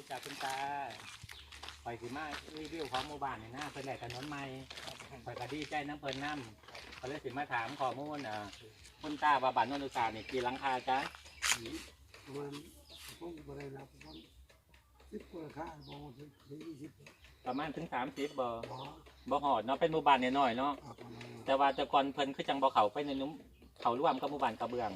ดีจ้าคุณตาปล่อยสิมารีวิวของหมู่บ้านนี่นะเพิ่นได้ถนนใหม่ปล่อยก็ดีใจน้ำเพิ่นน้ำก็เลยสิมาถามข้อมูลอ่าคุณตาว่าบ้านโนนอุตสาหนี่กี่หลังคาจ้าประมาณผมก็ได้รับประมาณสิบกว่าค่าประมาณถึงยี่สิบประมาณถึงสามสิบบ่บ่บ่หอดเนาะเป็นหมู่บ้านน้อยๆเนาะครับประมาณแต่ว่าแต่ก่อนเพิ่นคือจังบ่เข้าไปในนุ่มเขาร่วมกับหมู่บ้านกระเบื้อง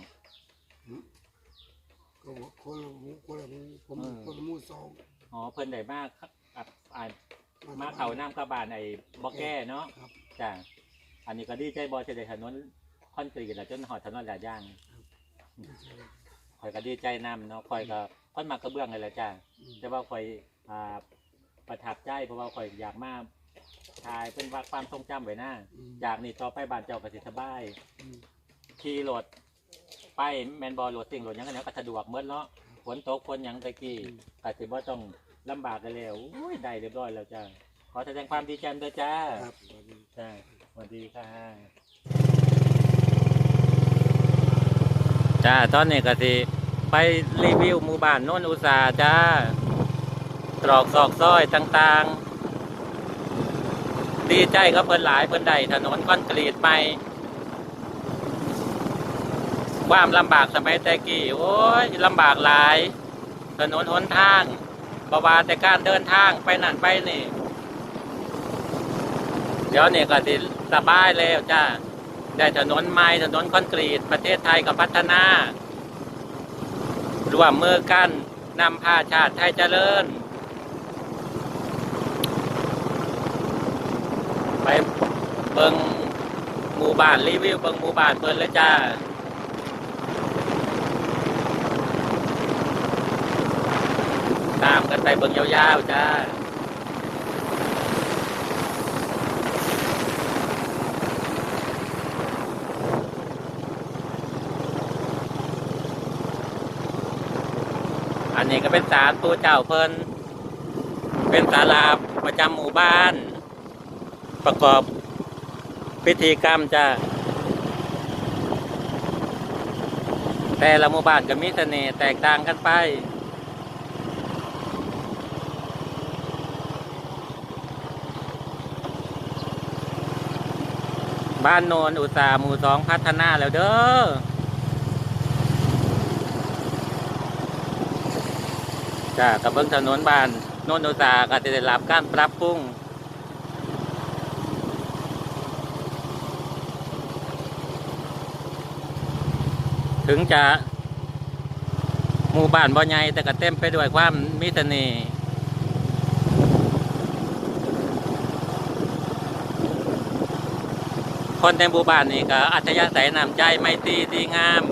ก็บอกคนละหมู่คนละหมู่ผมเออ คนละหมู่สองอ๋อเพิ่นได้มากอะอ่ามาเขาน้ำกระบานไอ้บ่แก้เนาะครับ จ้าอันนี้ก็ดีใจบ่จะได้ถนนคอนกรีตแล้วจนหอดถนนหลายอย่างข่อยก็ดีใจนำเนาะข่อยก็ค่อนมากระเบื้องเลยแหละจ้าอืมแต่ว่าข่อยอ่าประทับใจเพราะว่าข่อยอยากมาถ่ายเป็นว่าความทรงจำไว้หน้าอืมจากนี้ต่อไปบ้านเจ้าก็สิสบายอืมขี่รถ ไปแมนบอลรถสิ่งรถหยังกันแล้วก็สะดวกเมื่อเนาะฝนตกฝนหยังตะกี้ก็สิบ่ต้องลำบากกันแล้วอุ้ยได้เรียบร้อยแล้วจ้าขอแสดงความดีใจด้วยจ้าครับตอนนี้จ้าสวัสดีค่ะจ้าตอนนี้ก็สิไปรีวิวหมู่บ้านโน้นอุตสาหจ้าตรอกซอกซอยต่างๆ ดีใจกับเพิ่นหลายเพิ่นได้ถนนคอนกรีตใหม่ ความลำบากสมัยแต่กี้โอ้ยลำบากหลาย ถนนหนทางบาวาแต่การเดินทางไปนั่นไปนี่ เดี๋ยวนี้ก็สิสบายแล้วจ้าได้ถนนใหม่ถนนคอนกรีต ประเทศไทยก็พัฒนาร่วมมือกันนำพาชาติไทยเจริญ ไปเบิงหมู่บ้านรีวิวเบิงหมู่บ้านเพิ่นเลยจ้า ตามกัน ไปเบิงยาวๆจ้าอันนี้ก็เป็นศาลปู่เจ้าเพิ่นเป็นศาลาประจำหมู่บ้าน ประกอบพิธีกรรมจ้าแต่ละหมู่บ้านก็มีเสน่ห์แตกต่างกันไป บ้านโนนอุตสาหมู่สองพัฒนาแล้วเด้อจ้ากับเบิ้งถนนบ้านโนนอุตสาหก็จะได้รับการปรับปรุงถึงจะหมู่บ้านบ่ใหญ่แต่ก็เต็มไปด้วยความมีเสน่ คนในหมู่บ้านนี่ก็อัธยาศัยนำใจไม่ตีดีงาม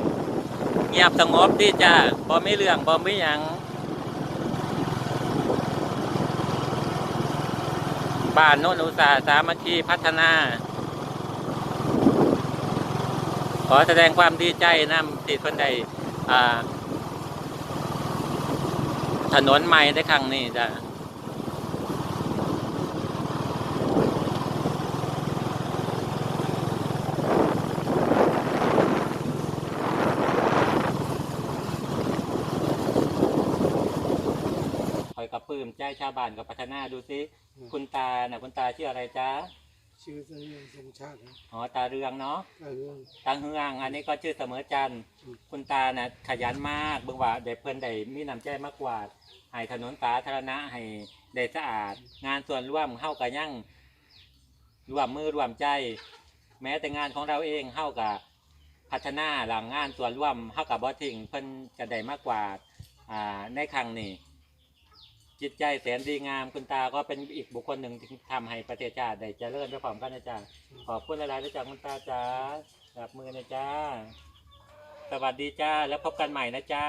เงียบสงบดีจ้าบ่มีเรื่องบ่มีหยังบ้านโน้นอุตสาหสามัคคีพัฒนา ขอแสดงความดีใจนำติดคนใดถนนใหม่ได้ครั้งนี้จ้ะคอยกระปื้ มใจชาวบ้านกับพัฒนาดูสิคุณตาน่ะคุณตาชื่ออะไรจ๊ะชื่อเสนียงทรงชาติครับอ๋อตาเรืองเนาะก็เรื่องตาเฮือง อันนี้ก็ชื่อเสมอจันทร์อืมคุณตาน่ะขยันมากเบิ่งว่าได้เพิ่นได้มีน้ำใจมากกว่าดให้ถนนสาธารณะให้ได้สะอาด งานส่วนร่วมเฮากับยั่งร่วมมือร่วมใจ แม้แต่งานของเราเองเฮากับพัฒนาหลังงานส่วนร่วมเฮากับบ่ทิ้งเพิ่นก็ได้มากกว่าดอ่าในครั้งนี้ จิตใจแสนดีงามคุณตาก็เป็นอีกบุคคลหนึ่งที่ทำให้ประเทศชาติได้เจริญไปพร้อมกันนะจ๊ะขอบคุณหลายๆนะจ๊ะคุณตาจ้าจับมือนะจ้าสวัสดีจ้าแล้วพบกันใหม่นะจ๊ะ